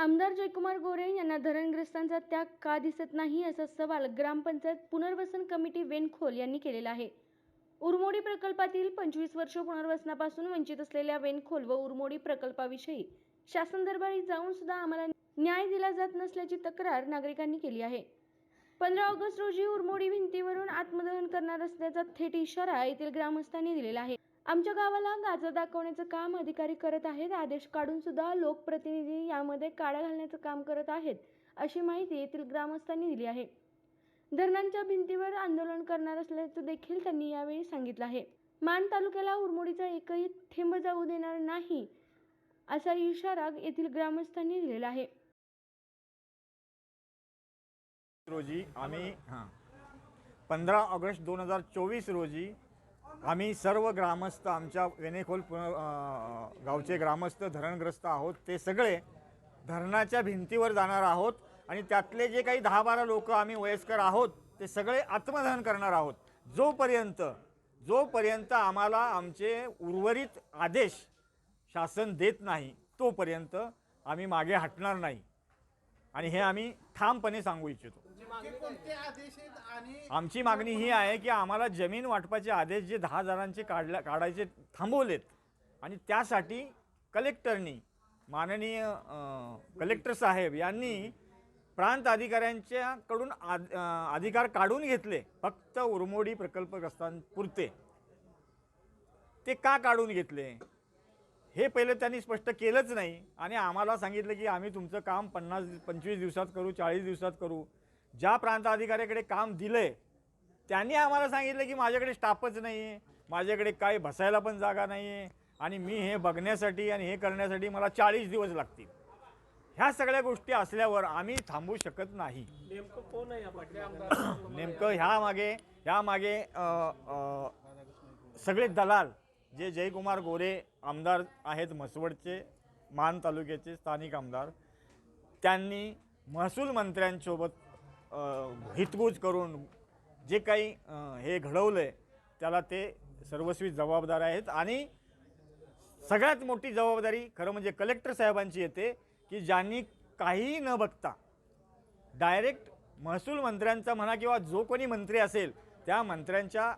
आमदार जयकुमार गोरे यांना धरणग्रस्तांचा त्याग का दिसत नाही असा सवाल ग्रामपंचायत पुनर्वसन कमिटी वेनखोल यांनी केलेला आहे. उरमोडी प्रकल्पातील पंचवीस वर्ष पुनर्वसनापासून वंचित असलेल्या वेनखोल व उरमोडी प्रकल्पाविषयी शासन दरबारी जाऊन सुद्धा आम्हाला न्याय दिला जात नसल्याची तक्रार नागरिकांनी केली आहे. पंधरा ऑगस्ट रोजी उरमोडी भिंतीवरून आत्मदहन करणार असल्याचा थेट इशारा येथील ग्रामस्थांनी दिलेला आहे. आमच्या गावाला गाजा दाखवण्याचं काम अधिकारी करत आहेत. आदेश काढून सुद्धा लोकप्रतिनिधी यामध्ये काळ्या घालण्याचं काम करत आहेत अशी माहिती येथील ग्रामस्थांनी दिली आहे. धरणांच्या भिंतीवर आंदोलन करणार असल्याचं देखील त्यांनी यावेळी सांगितलं आहे. मान तालुक्याला उरमोडीचा एकही थेंब जाऊ देणार नाही असा इशारा येथील ग्रामस्थांनी दिलेला आहे. रोजी आम्ही पंधरा ऑगस्ट दोन हजार चोवीस रोजी आम्ही सर्व ग्रामस्थ आमच्या वेनेखोल पुन गावचे ग्रामस्थ धरणग्रस्त आहोत. ते सगळे धरणाच्या भिंतीवर जाणार आहोत आणि त्यातले जे काही दहा बारा लोक आम्ही वयस्कर आहोत ते सगळे आत्मदहन करणार आहोत. जोपर्यंत जोपर्यंत आम्हाला आमचे उर्वरित आदेश शासन देत नाही तोपर्यंत आम्ही मागे हटणार नाही. आणि हे आम्ही ठामपणे सांगू इच्छितो. नेमके कोणते आदेश आहेत आणि आमची मागणी ही आहे की आम्हाला जमीन वाटपाचे आदेश जे दहा जणांचे काढल्या काढायचे थांबवलेत आणि त्यासाठी कलेक्टरनी माननीय कलेक्टर साहेब यांनी प्रांत अधिकाऱ्यांच्याकडून आद- अधिकार काढून घेतले फक्त उरमोडी प्रकल्पग्रस्तांपुरते. ते का काढून घेतले? हे पहिलं त्यांनी स्पष्ट केलंच नाही. आणि आम्हाला सांगितलं की आम्ही तुमचं काम पन्नास पंचवीस दिवसात करू चाळीस दिवसात करू. ज्या प्रांत अधिकाऱ्याकडे काम दिलंय त्यांनी आम्हाला सांगितलं की माझ्याकडे स्टाफच नाही आहे माझ्याकडे काय बसायला पण जागा नाही आहे आणि मी हे बघण्यासाठी आणि हे करण्यासाठी मला चाळीस दिवस लागतील. ह्या सगळ्या गोष्टी असल्यावर आम्ही थांबू शकत नाही. नेमकं कोण आहे नेमकं ह्या मागे ह्या मागे अ, अ, सगळे दलाल जे जयकुमार गोरे आमदार आहेत म्हसवडचे मान तालुक्याचे स्थानिक आमदार त्यांनी महसूल मंत्र्यांसोबत अ, हितगुज करून जे काही हे घडवलं आहे त्याला ते सर्वस्वी जबाबदार आहेत आणि सगळ्यात मोठी जबाबदारी खरं म्हणजे कलेक्टर साहेबांची येते की ज्यांनी काहीही न बघता डायरेक्ट महसूल मंत्र्यांचा म्हणा किंवा जो कोणी मंत्री असेल त्या मंत्र्यांच्या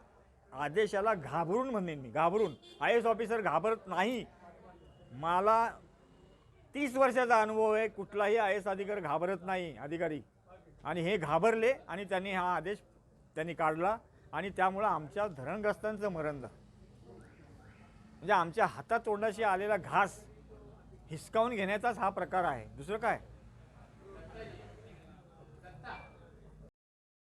आदेशाला घाबरून म्हणेन मी घाबरून. आय एस ऑफिसर घाबरत नाही. मला तीस वर्षाचा अनुभव आहे कुठलाही आय एस अधिकारी घाबरत नाही अधिकारी. आणि हे घाबरले आणि त्यांनी हा आदेश त्यांनी काढला आणि त्यामुळं आमच्या धरणग्रस्तांचं मरण झालं. म्हणजे आमच्या हातात तोंडाशी आलेला घास हिसकावून घेण्याचाच हा प्रकार आहे. दुसरं काय?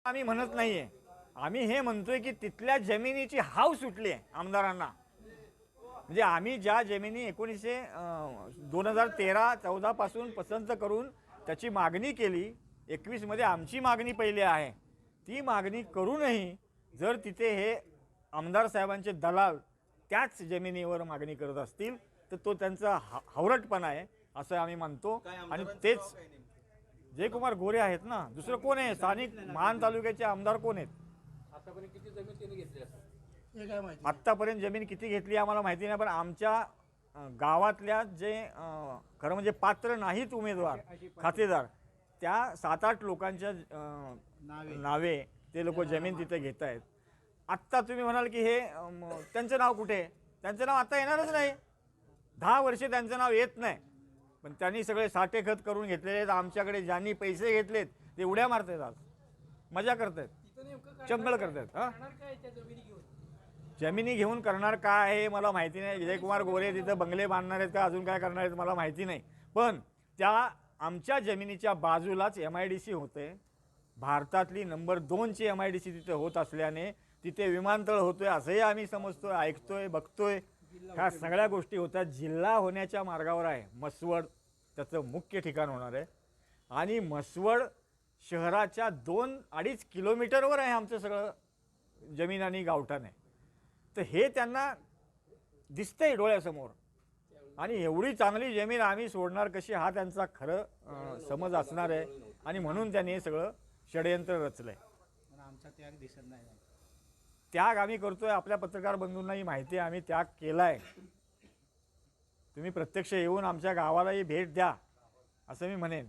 आम्ही म्हणत नाही आहे आम्ही हे म्हणतोय की तिथल्या जमिनीची हाव सुटली आहे आमदारांना. म्हणजे आम्ही ज्या जमिनी एकोणीसशे दोन हजार तेरा चौदापासून पसंत करून त्याची मागणी केली एकवीसमध्ये आमची मागणी पहिली आहे. ती मागणी करूनही जर तिथे हे आमदार साहेबांचे दलाल त्याच जमिनीवर मागणी करत असतील तर तो त्यांचा हा हावरटपणा आहे असं आम्ही मानतो आणि तेच जयकुमार गोरे आहेत ना दुसरं कोण आहे? स्थानिक महान तालुक्याचे आमदार कोण आहेत? आतापर्यंत किती जमीन त्यांनी घेतली असेल? हे काय माहिती? आत्तापर्यंत जमीन किती घेतली आम्हाला माहिती नाही पण आमच्या अं, गावातल्या जे अं, खरं म्हणजे पात्र नाहीत उमेदवार खातेदार त्या सात आठ लोकांच्या अं, नावे. नावे ते लोक जमीन तिथे घेत आहेत आत्ता तुम्ही म्हणाल की हे अं, त्यांचं नाव कुठे? आहे? त्यांचं नाव आता येणारच नाही. दहा वर्षे त्यांचं नाव येत नाही. पण त्यांनी सगळे साठे खत करून घेतलेले आहेत. आमच्याकडे ज्यांनी पैसे घेतलेत ते उड्या मारतायत आज. मजा करतायत काय चंगळ करतायत हा? जमिनी घेऊन? करणार काय आहे मला माहिती नाही. विजयकुमार गोरे तिथं बंगले बांधणार आहेत का अजून काय करणार आहेत मला माहिती नाही. पण त्या आमच्या जमिनीच्या बाजूलाच एम आय डी सी होते. भारतातली नंबर दोनची एम आय डी सी तिथे होत असल्याने तिथे विमानतळ होतोय असंही आम्ही समजतोय ऐकतोय बघतोय. ह्या सगळ्या गोष्टी होत्या. जिल्हा होण्याच्या मार्गावर आहे. मसवड त्याचं मुख्य ठिकाण होणार आहे. आणि मसवड शहराच्या दोन अडीच किलोमीटरवर आहे आमचं सगळं जमीन आणि गावठाण आहे. तर हे त्यांना दिसतंय डोळ्यासमोर. आणि एवढी चांगली जमीन आम्ही सोडणार कशी हा त्यांचा खरं समज असणार आहे. आणि म्हणून त्यांनी हे सगळं षडयंत्र रचलंय. पण आमचा त्याग दिसत नाही. त्याग आम्ही करतोय. आपल्या पत्रकार बंधूंनाही माहिती आहे. आम्ही त्याग केलाय. तुम्ही प्रत्यक्ष येऊन आमच्या गावालाही भेट द्या असं मी म्हणेन.